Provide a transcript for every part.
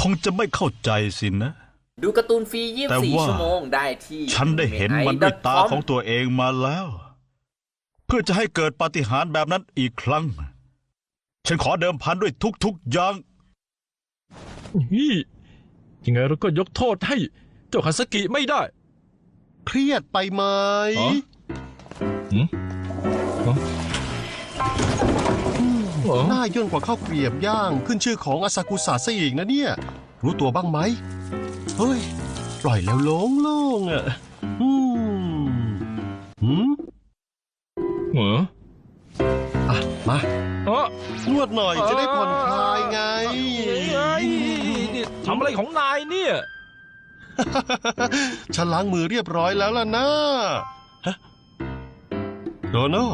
คงจะไม่เข้าใจสินะ ดูการ์ตูนฟรี แต่ว่า 24 ชั่วโมงได้ที่ฉันได้เห็นมันด้วยตาของตัวเองมาแล้ว เพื่อจะให้เกิดปาฏิหาริย์แบบนั้นอีกครั้ง ฉันขอเดิมพันด้วยทุกๆอย่าง นี่ยังไงเราก็ยกโทษให้เจ้าคาสกิไม่ได้ เครียดไปไหม อ๋อ หืมอ๋อ อ๋อหน้าย่นกว่าข้าวเกรียบย่างขึ้นชื่อของอาซากุสะซะอีกนะเนี่ย รู้ตัวบ้างไหม เฮ้ย ปล่อยแล้วโล่งโล่งๆอะอืมหืมเหรออะ มาอ๋อนวดหน่อยจะได้ผ่อนคลายไง เอ้ยนี่ทำอะไรของนายเนี่ย ฉันล้างมือเรียบร้อยแล้วล่ะนะฮะโดนัล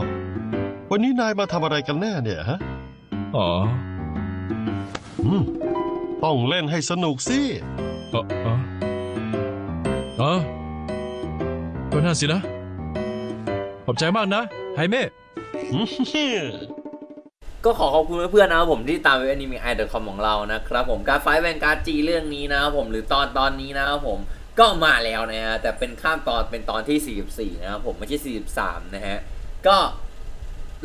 วันนี้นายมาทำอะไรกันแน่เนี่ยฮะ อ๋ออืมต้องเล่นให้สนุกสิ เออเออเออก็น่าสินะ ขอบใจมากนะ ไฮเม่ ก็ขอขอบคุณเพื่อนๆนะครับผมที่ตามเว็บ anime i com ของเรานะครับผมการไฟแวนการจีเรื่องนี้นะครับผมหรือตอนตอนนี้นะครับผมก็มาแล้วนะฮะแต่เป็นข้ามตอนเป็นตอนที่ 44 นะครับผมไม่ใช่ 43 นะฮะก็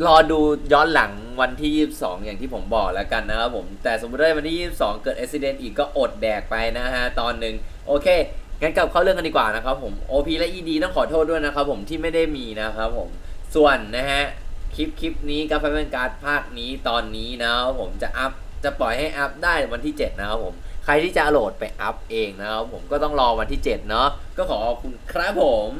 รอดูย้อนหลังวันที่ 22 อย่างที่ผมบอกแล้วกันนะครับผม แต่สมมติว่าวันที่ 22 เกิดอุบิเหตุอีกก็อดแดกไปนะฮะ ตอนหนึ่งโอเค งั้นกลับเข้าเรื่องกันดีกว่านะครับผม OP และ ED ต้องขอโทษด้วยนะครับผมที่ไม่ได้มีนะครับผม ส่วนนะฮะคลิปคลิปนี้กาแฟเป็นการดภาคนี้ตอนนี้นะครับผมจะอัพจะปล่อยให้อัพได้วันที่ 7 นะครับผมใครที่จะโหลดไปอัพเองนะครับผมก็ต้องรอวันที่ 7 เนาะก็ขอขอบคุณครับผม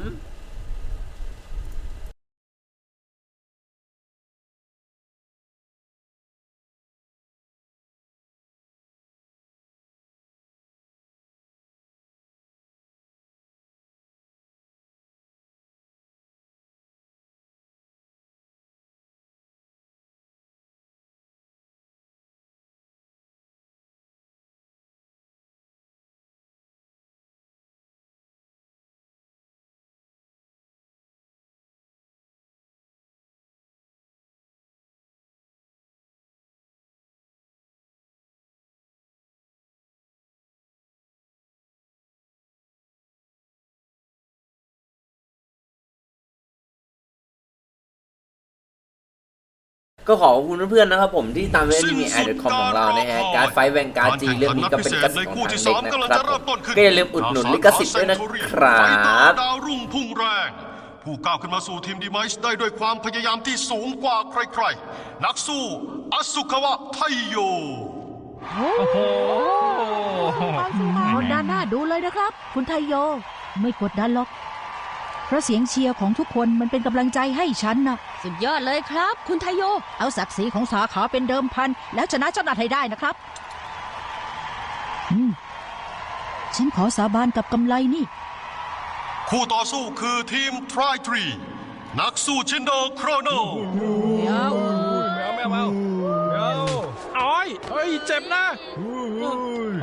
ก็ขอขอบคุณเพื่อนๆนะครับผมที่ตามเว็บ anime i com ของเรานะฮะการไฟแวนการจีเรื่องนี้ก็เป็นกระแสของทางเด็กนะครับผมก็อย่าลืมอุดหนุนลิขสิทธิ์ด้วยนะครับดาวรุ่งพุ่งแรงผู้ก้าวขึ้นมาสู่ทีมดีไมส์ได้ด้วยความพยายามที่สูงกว่าใครๆ นักสู้อสุขวะไทโยโอ้โหกดดันหน้าดูเลยนะครับ คุณไทโย ไม่กดดันหรอก เพราะเสียงเชียร์ของทุกคนมันเป็นกำลังใจให้ฉันนะสุดยอดเลยครับ คุณไทโย เอาศักดิ์ศรีของสาขาเป็นเดิมพัน แล้วชนะเจ้าหน้าให้ได้นะครับอืมฉันขอสาบานกับกำไลนี่ คู่ต่อสู้คือทีมทรายทรีนักสู้ชินโดโครโนแมวแมวแมวแมวอ้อยเฮ้ยเจ็บนะ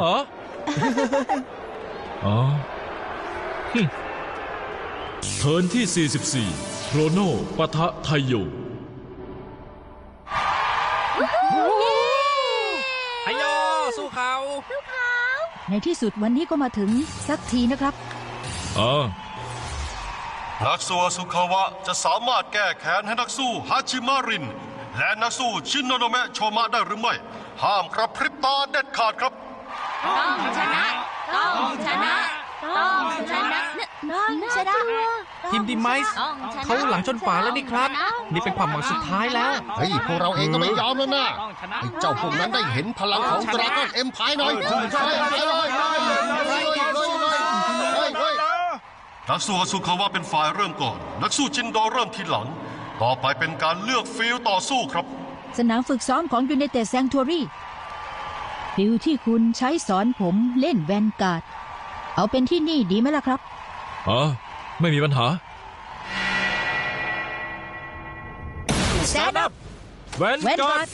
อ๋ออ๋อฮึ เทิร์นที่ 44โครโนปะทะไทโยไทโยสู้เขาในที่สุดวันนี้ก็มาถึงสักทีนะครับอ๋อนักสู้อสุขวะจะสามารถแก้แค้นให้นักสู้ฮาชิมาริน และนักสู้ชินโนโนเมะโชมะได้หรือไม่ ห้ามครับพริบตาเด็ดขาดครับ ต้องชนะ ต้องชนะ ต้องชนะ ต้องชนะทีมดีไมส์ต้องชนะเขาหลังชนฝาแล้วนี่ครับ นี่เป็นความหวังสุดท้ายแล้วเฮ้ยพวกเราเองก็ไม่ยอมแล้วนะให้เจ้าพวกนั้นได้เห็นพลังของดราก้อนเอ็มพายหน่อยนักสู้อสุขวะเป็นฝ่ายเริ่มก่อน นักสู้จินโดเริ่มทีหลัง ต่อไปเป็นการเลือกฟิลต่อสู้ครับ สนามฝึกซ้อมของ United Sanctuary ฟิวที่คุณใช้สอนผมเล่นแวนการ์ด เอาเป็นที่นี่ดีไหมล่ะครับ อ๋อไม่มีปัญหา Stand up แวนแวนกาการ์ร์ดด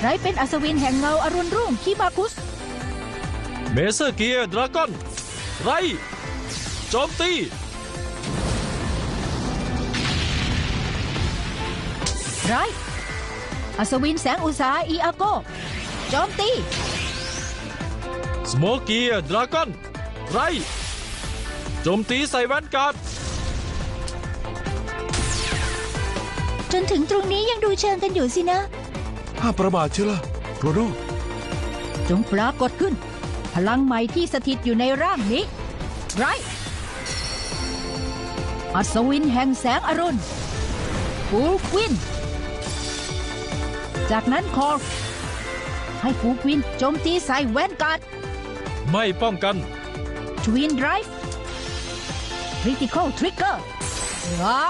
ไรเป็นอัศวินแห่งเงาอรุณรุ่งคิมาคุส เมเซอร์เกียร์ดราก้อนไรโจมตี ไรอัศวินแสงอุตสาอีอาโกโจมตี สโมเกียดราก้อนไร โจมตีใส่แวนการ์ดจนถึงตรงนี้ยังดูเชิงกันอยู่สินะ ห้ามประมาทเชียวล่ะโครโนจงปรากฏขึ้น พลังใหม่ที่สถิตอยู่ในร่างนี้ ไรอัศวินแห่งแสงอรุณฟูกวิน จากนั้นคอร์ให้ฟูกวินโจมตีใส่แวนการ์ดไม่ป้องกัน ทวินไดรฟ์ คริติคอลทริกเกอร์ว้า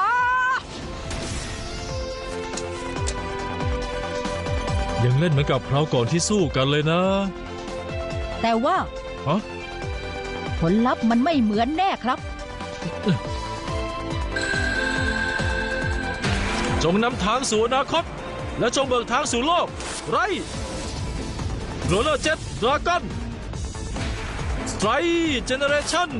ยังเล่นเหมือนกับคราวก่อนที่สู้กันเลยนะ แต่ว่าฮะผลลัพธ์มันไม่เหมือนแน่ครับ จงนำทางสู่อนาคต และจงเบิกทางสู่โลก ไรโรเลอร์เจ็ตดราก้อนสไตรเจเนเรชั่น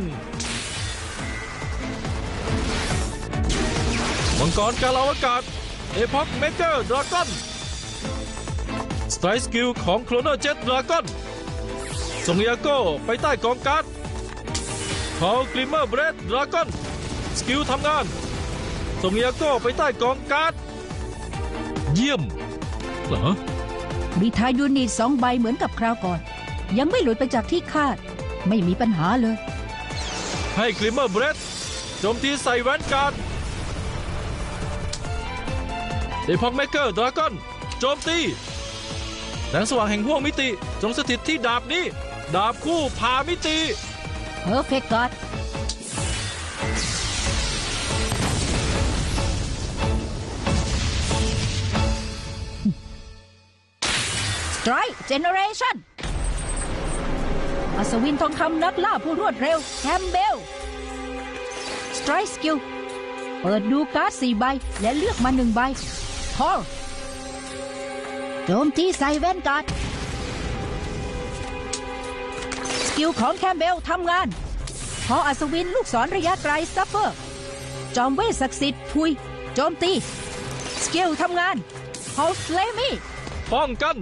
มังกรกาลาวากาศเอพ็อกเมเกอร์ดราก้อนสไตรสกิลของโคลเนอร์เจ็ตดราก้อนส่งยาโก้ไปใต้กองการ์ดเขากลิมเมอร์เบรดดราก้อนสกิลทำงาน ส่งยาโก้ไปใต้กองการ์ดเยี่ยมเหรอมีทายยูนิตสองใบเหมือนกับคราวก่อน ยังไม่หลุดไปจากที่คาด ไม่มีปัญหาเลย ให้กลิมเมอร์เบรดโจมตีใส่แวนการ์ด เดพ็อกเมเกอร์ดราก้อนโจมตีแสงสว่างแห่งห้วงมิติ จงสถิตที่ดาบนี้ ดาบคู่พามิติ Perfect God Strike Generation อัศวินทองคำนักล่าผู้รวดเร็วแคมเบล Strike Skill เปิดดูการ์ดสี่ใบ และเลือกมาหนึ่งใบ ทองโจมตีใส่แว่นการ์ดสกิลของแคมเบลทำงานพออัศวินลูกศรระยะไกลซัฟเฟอร์ จอมเวทศักดิ์สิทธิ์พุย โจมตี สกิลทำงานพอสเลมี่ป้องกัน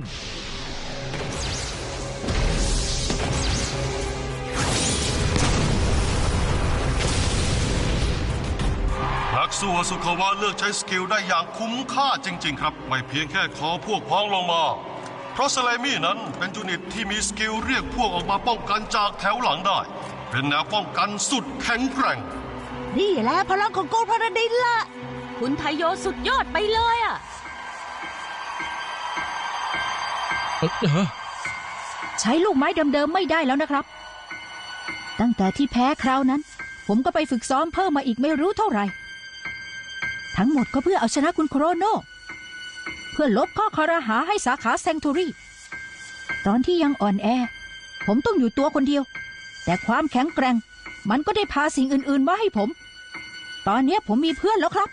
นักสู้อสุขวาเลือกใช้สกิลได้อย่างคุ้มค่าจริง ๆ ครับ ไม่เพียงแค่ขอพวกพ้องลงมา เพราะสไลมี่นั้นเป็นยูนิตที่มีสกิลเรียกพวกออกมาป้องกันจากแถวหลังได้ เป็นแนวป้องกันสุดแข็งแกร่ง นี่แหละพลังของโกลพาราดินละ คุณไทโยสุดยอดไปเลยอะเอ่อใช้ลูกไม้เดิมๆไม่ได้แล้วนะครับ ตั้งแต่ที่แพ้คราวนั้น ผมก็ไปฝึกซ้อมเพิ่มมาอีกไม่รู้เท่าไหร่ ทั้งหมดก็เพื่อเอาชนะคุณโครโน เพื่อลบข้อคอรหาให้สาขาแซงทูรี่ ตอนที่ยังอ่อนแอ ผมต้องอยู่ตัวคนเดียว แต่ความแข็งแกร่ง มันก็ได้พาสิ่งอื่นๆมาให้ผม ตอนเนี้ยผมมีเพื่อนแล้วครับ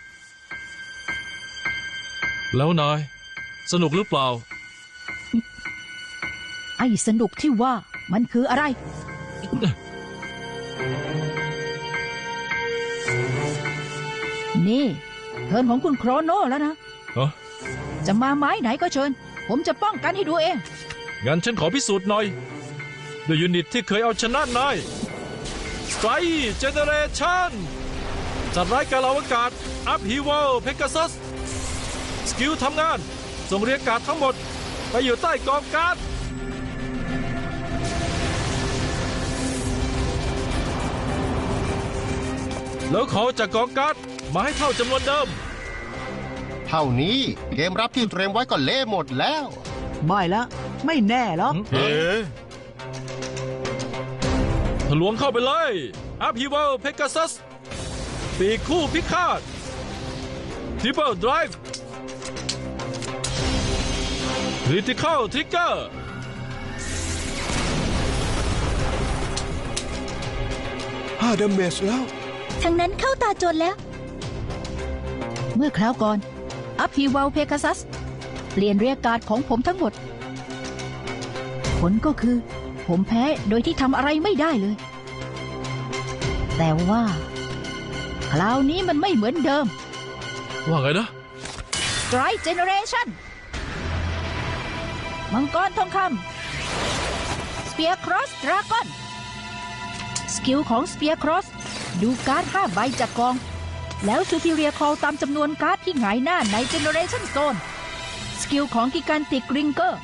แล้วนาย สนุกหรือเปล่า ไอ้สนุกที่ว่ามันคืออะไร นี่ เทิร์นของคุณโครโนแล้วนะฮะ จะมาไม้ไหนก็เชิญ ผมจะป้องกันให้ดูเอง งั้นฉันขอพิสูจน์หน่อยด้วยยูนิตที่เคยเอาชนะนายสไตรเจเนเรชั่นจัดร้ายการอวกาศอัพฮีวอลเพก a ซัส สกิลทำงาน ส่งเรียงการ์ดทั้งหมด ไปอยู่ใต้กองการ์ดแล้วขอจากกองการ์ด มาให้เท่าจำนวนเดิม เท่านี้เกมรับที่เตรียมไว้ก็เละหมดแล้ว ไม่ละ ไม่แน่หรอกเอ๊ะทะลวงเข้าไปเลยอัพฮีวอลเพก a ซัสปีกคู่พิฆาตทริปเปิลไดรฟ์คริติคอลทริกเกอร์ห้าดาเมจแล้ว ทั้งนั้นเข้าตาจนแล้ว เมื่อคราวก่อน อัพฮีว l เพก a ซัส เปลี่ยนเรียกการ์ดของผมทั้งหมด ผลก็คือ ผมแพ้โดยที่ทำอะไรไม่ได้เลย แต่ว่า คราวนี้มันไม่เหมือนเดิม ว่าไงนะ Strike Generation มังกรทองคำ Spear Cross Dragon สกิลของ Spear Cross ดูการ์ด5ใบจากกอง แล้ว Superior Call ตามจำนวนการ์ดที่หงายหน้าใน Generation Zone สกิลของกิการติกริงเกอร์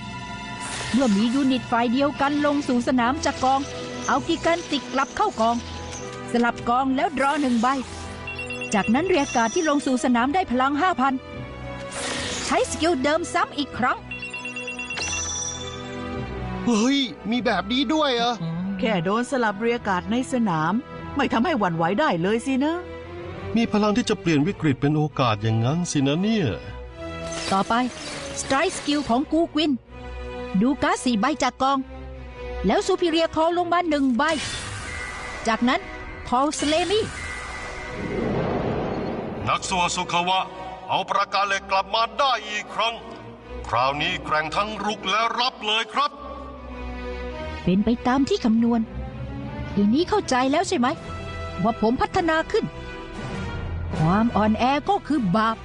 เมื่อมียูนิตฝ่ายเดียวกันลงสู่สนามจากกอง เอากิการติกกลับเข้ากอง สลับกองแล้วดรอหนึ่งใบ จากนั้นเรียกการ์ดที่ลงสู่สนามได้พลัง 5,000 ใช้สกิลเดิมซ้ำอีกครั้ง เฮ้ย มีแบบนี้ด้วยเหรอ แค่โดนสลับเรียกาศในสนาม ไม่ทำให้หวั่นไหวได้เลยสินะ มีพลังที่จะเปลี่ยนวิกฤตเป็นโอกาสอย่างนั้นสินะเนี่ย ต่อไปสไตร์สกิลของกูกวิน ดูการ์ดสี่ใบจากกอง แล้วซูพิเรียคอลลงมาหนึ่งใบ จากนั้นคอลสเลมี่นักสัวสุขวะ เอาประกาศเหล็กกลับมาได้อีกครั้ง คราวนี้แกร่งทั้งรุกและรับเลยครับ เป็นไปตามที่คำนวณ ทีนี้เข้าใจแล้วใช่ไหม ว่าผมพัฒนาขึ้น ความอ่อนแอก็คือบาป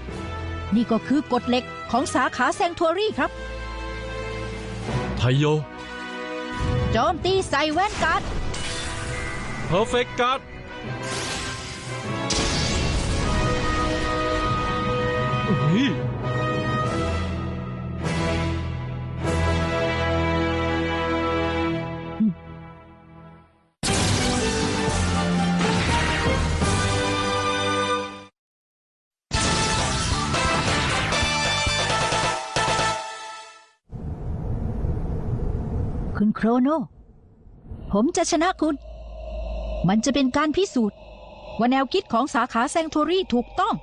นี่ก็คือกฎเหล็กของสาขาแซงทัวรี่ครับ ไทโย โจมตีใส่แว่นการ์ด Perfect Guard เฮ้ย โครโน ผมจะชนะคุณ มันจะเป็นการพิสูจน์ ว่าแนวคิดของสาขาแซงทัวรี่ถูกต้อง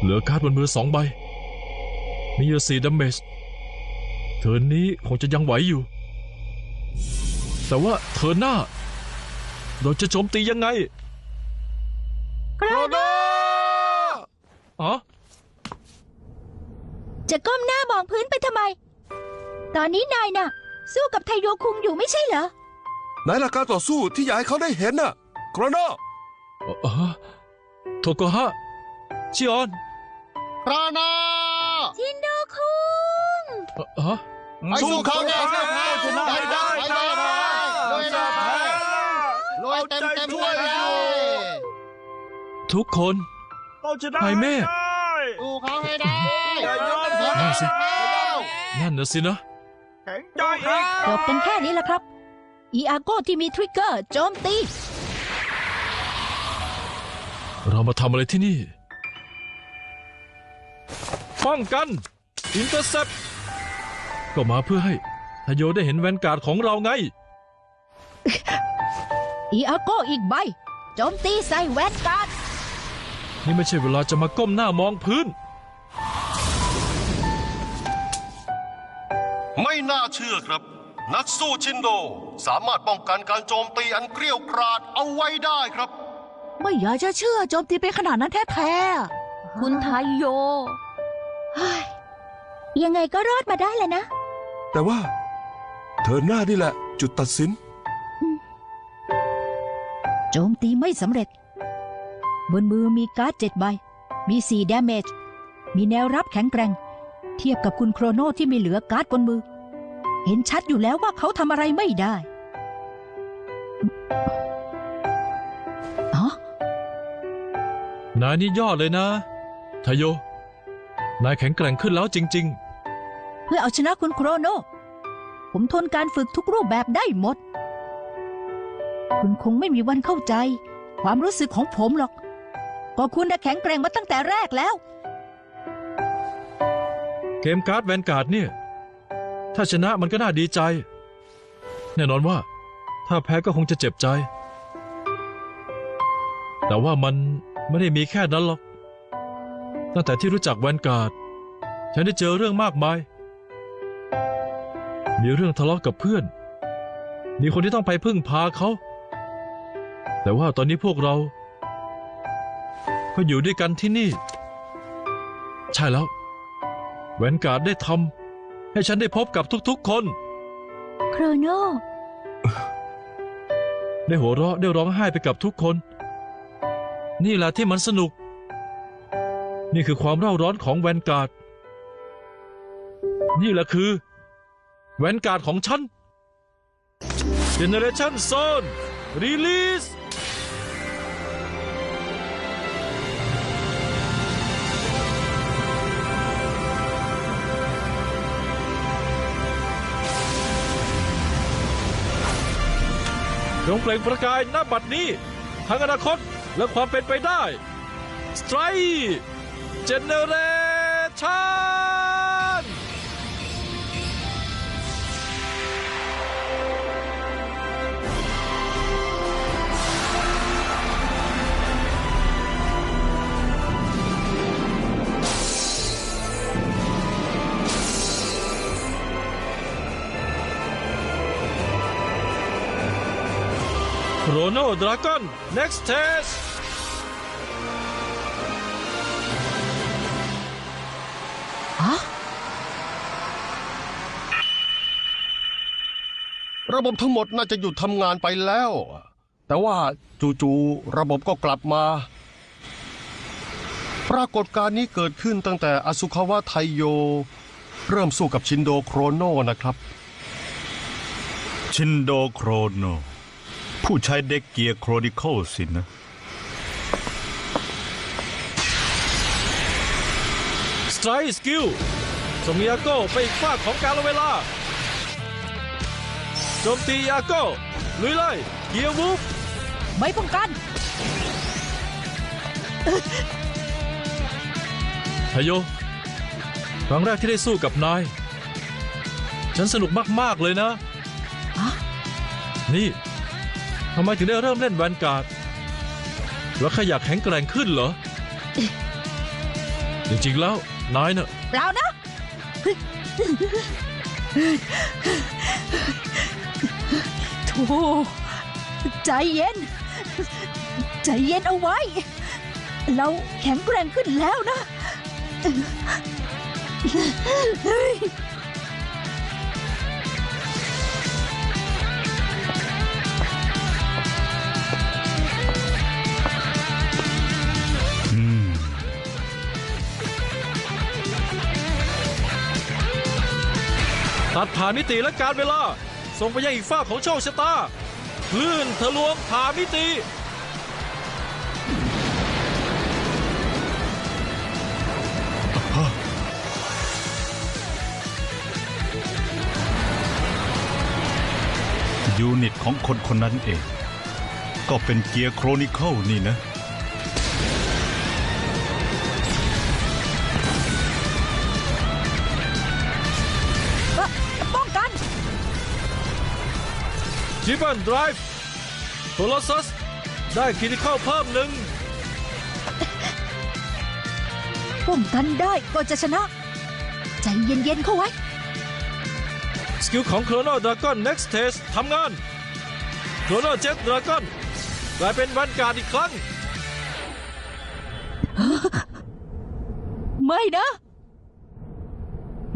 เหลือการ์ดบนมือสองใบ มีอยู่สี่ดาเมจเทิร์นนี้คงจะยังไหวอยู่ แต่ว่าเทิร์นหน้า เราจะโจมตียังไงโครโนอ๋อจะก้มหน้ามองพื้นไปทำไม ตอนนี้นายน่ะ สู้กับไทโยคุงอยู่ไม่ใช่เหรอ ไหนล่ะการต่อสู้ที่อยากให้เขาได้เห็นน่ะโครโนเอ่อโทโกฮะชิออนโครโนชินโดคุงเอ่อเอ่อสู้เขาแน่ชนะให้ได้ได้ลุยนะลุยเต็มเต็มเลยทุกคนไฮเม่สู้เขาให้ได้นั่นสินั่นนะสินะ จบกันแค่นี้แหละครับอีอาโก้ที่มีทริกเกอร์โจมตี เรามาทำอะไรที่นี่ ป้องกัน อินเตอร์เซปก็มาเพื่อให้ทายโยได้เห็นแวนการ์ดของเราไง อีอาโก้อีกใบ โจมตีใส่แวนการ์ด นี่ไม่ใช่เวลาจะมาก้มหน้ามองพื้น ไม่น่าเชื่อครับ นักสู้ชินโดสามารถป้องกันการโจมตีอันเกรี้ยวกราดเอาไว้ได้ครับ ไม่อยากจะเชื่อโจมตีไปขนาดนั้นแท้ๆ คุณไทโยยังไงก็รอดมาได้แหละนะ แต่ว่า เธอหน้านี่แหละ จุดตัดสิน โจมตีไม่สำเร็จ บนมือมีการ์ดเจ็ดใบ มีสี่ดาเมจ มีแนวรับแข็งแกร่ง เทียบกับคุณโครโนที่มีเหลือการ์ดบนมือ เห็นชัดอยู่แล้วว่าเขาทำอะไรไม่ได้อ๋อนายนี่ยอดเลยนะทายโย นายแข็งแกร่งขึ้นแล้วจริง เพื่อเอาชนะคุณโครโน ผมทนการฝึกทุกรูปแบบได้หมด คุณคงไม่มีวันเข้าใจ ความรู้สึกของผมหรอก ก็คุณน่ะแข็งแกร่งมาตั้งแต่แรกแล้ว ๆ เกมการ์ดแวนการ์ดเนี่ย ถ้าชนะมันก็น่าดีใจ แน่นอนว่า ถ้าแพ้ก็คงจะเจ็บใจ แต่ว่ามันไม่ได้มีแค่นั้นหรอก ตั้งแต่ที่รู้จักแวนการ์ด ฉันได้เจอเรื่องมากมาย มีเรื่องทะเลาะกับเพื่อน มีคนที่ต้องไปพึ่งพาเขา แต่ว่าตอนนี้พวกเรา ก็อยู่ด้วยกันที่นี่ ใช่แล้ว แวนการ์ดได้ทำ ให้ฉันได้พบกับทุกๆคน โครโน ได้หัวเราะได้ร้องไห้ไปกับทุกคน นี่แหละที่มันสนุก นี่คือความเร่าร้อนของแวนการ์ด นี่แหละคือ แวนการ์ดของฉัน Generation Zone Release จงเปล่งประกายหน้าบัดนี้ ทั้งอนาคตและความเป็นไปได้ สไตร์เจเนเรชั่น โรโนดราก้อน next test ระบบทั้งหมดน่าจะหยุดทำงานไปแล้ว แต่ว่าจู่ๆระบบก็กลับมา ปรากฏการณ์นี้เกิดขึ้นตั้งแต่อสุขาวะไทโย เริ่มสู้กับชินโดโครโนนะครับ ชินโดโครโน ผู้ใช้เด็กเกียร์โครนิคลสินะ Strike Skill ส่งยาโก้ไปอีกฝากของการละเวลา โจมตียาโก้ลุยไล่เกียร์วูฟไม่ป้องกันไฮโยครั้งแรกที่ได้สู้กับนาย ฉันสนุกมาก ๆ เลยนะฮะนี่ทำไมถึงได้เริ่มเล่นแวนการ์ด แล้วแค่อยากแข็งแกร่งขึ้นเหรอ จริงๆแล้ว นายเน่ะเปล่านะ โธ่ใจเย็น ใจเย็นเอาไว้ เราแข็งแกร่งขึ้นแล้วนะอื ตัดผ่านมิติและการเวลา ส่งไปยังอีกฝ้าของโชคชะตาคลื่นทะลวงผ่ามิติ ยูนิตของคนคนนั้นเอง ก็เป็นเกียร์โครนิเคิลนี่นะ จิบันไดรฟ์โทรซัสได้คิดิเข้าเพิ่มหนึ่งป้องกันได้ก็จะชนะ ใจเย็นๆเข้าไว้ สกิลของโครโนดราก้อน next test ทำงานโครโนเจ็ตดราก้อนกลายเป็นแวนการ์ดอีกครั้ง ไม่นะ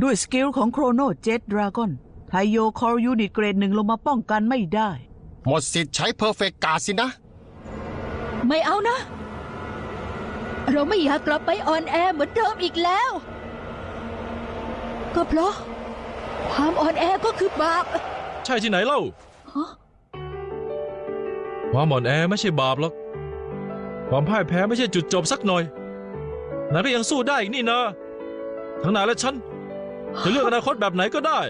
ด้วยสกิลของโครโนเจ็ตดราก้อน ไทโยคอร์ยูนิตเกรดหนึ่งลงมาป้องกันไม่ได้ หมดสิทธิ์ใช้เพอร์เฟกต์การ์ดสินะ ไม่เอานะ เราไม่อยากกลับไปออนแอร์เหมือนเดิมอีกแล้ว ก็เพราะ ความอ่อนแอก็คือบาปใช่ที่ไหนเล่า ฮะความอ่อนแอไม่ใช่บาปหรอก ความพ่ายแพ้ไม่ใช่จุดจบสักหน่อยนายก็ยังสู้ได้อีกนี่นะ ทั้งนายและฉันจะเลือกอนาคตแบบไหนก็ได้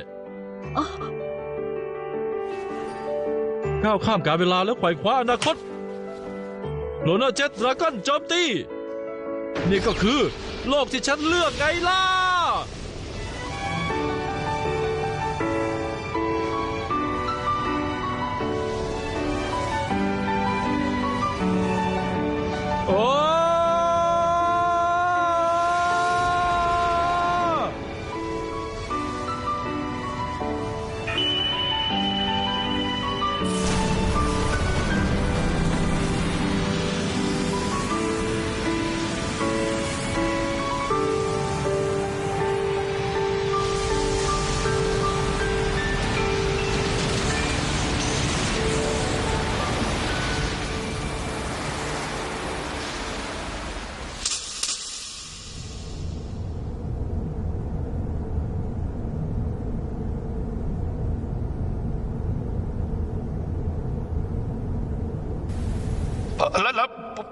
ก้าวข้ามการเวลาแล้วไขว่คว้าอนาคตโลนาเจ็ตดราก้อนโจมตีนี่ก็คือ โลกที่ฉันเลือกไงล่ะ โอ้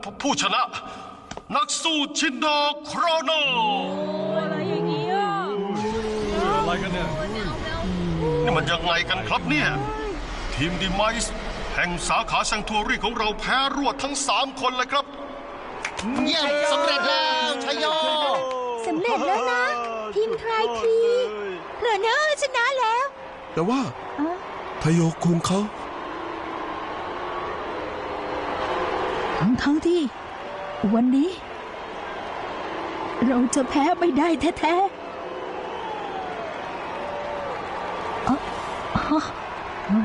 ผู้ผู้ชนะ นักสู้ชินโดโครโนอะไรอย่างเงี้ยอะไรกันเนี่ยนี่มันยังไงกันครับเนี่ย ทีมดีไมส์แห่งสาขาแซงทัวรี่ของเราแพ้รวดทั้ง 3 คนเลยครับ เยี่ยมสำเร็จแล้วชัยโยสำเร็จแล้วนะ ทีมทรายทีโครโนชนะแล้ว แต่ว่าทโยคุงเขา ทั้งทั้งที่ วันนี้ เราจะแพ้ไม่ได้แท้ๆอ๋ออ๋อ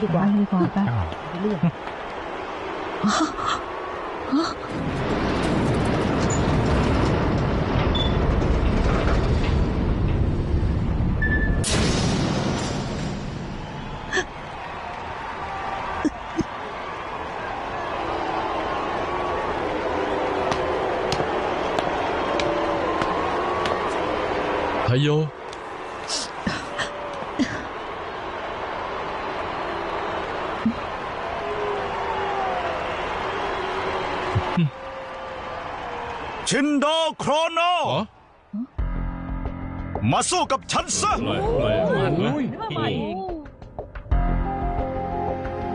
ดีกว่าดีกว่าไปเรื่อง ไทโย ชินโดโครโน อ๋อมาสู้กับฉันซะ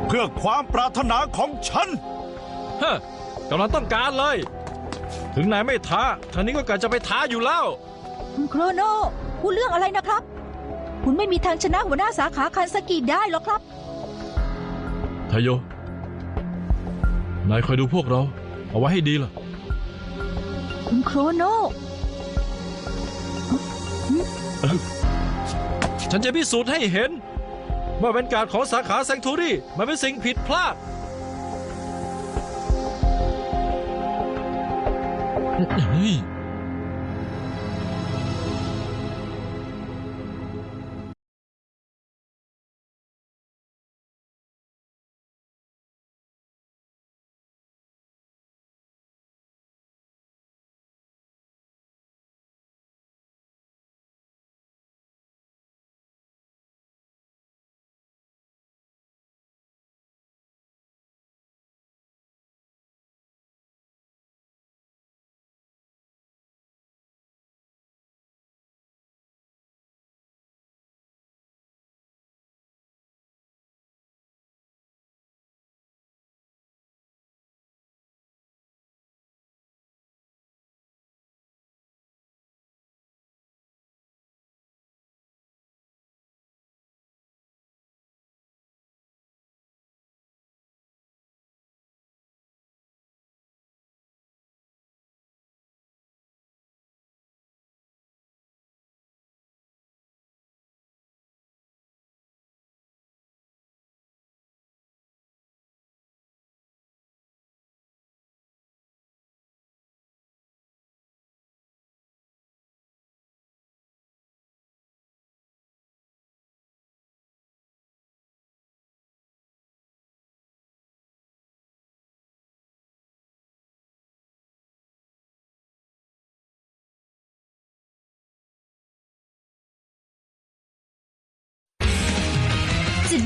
เพื่อความปรารถนาของฉัน ฮะกำลังต้องการเลย ถึงนายไม่ท้าทางนี้ก็กะจะไปท้าอยู่แล้ว โครโนพูดเรื่องอะไรนะครับ คุณไม่มีทางชนะหัวหน้าสาขาคันสกิได้หรอกครับ ไทโย นายคอยดูพวกเรา เอาไว้ให้ดีล่ะ คุณโครโนฉันจะพิสูจน์ให้เห็น ว่าเป็นการของสาขาแซงทูรี่มันเป็นสิ่งผิดพลาด เฮ้ย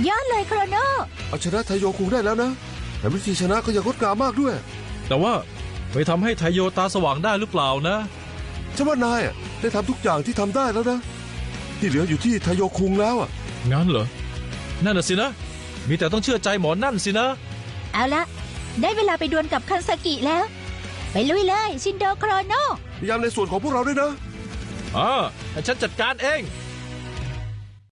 ยอดเลยโครโนเอาชนะทโยคุงได้แล้วนะแต่วิธีชนะก็ยังงดงามมากด้วย แต่ว่าไปทำให้ไทโยตาสว่างได้หรือเปล่านะ ฉันว่านายอะได้ทำทุกอย่างที่ทำได้แล้วนะ ที่เหลืออยู่ที่ทโยคุงแล้วอะงั้นเหรอ นั่นน่ะสินะ มีแต่ต้องเชื่อใจหมอนั่นสินะ เอาละ ได้เวลาไปดวลกับคันสกิแล้ว ไปลุยเลยชินโดโครโน พยายามในส่วนของพวกเราด้วยนะ อ่าให้ฉันจัดการเองค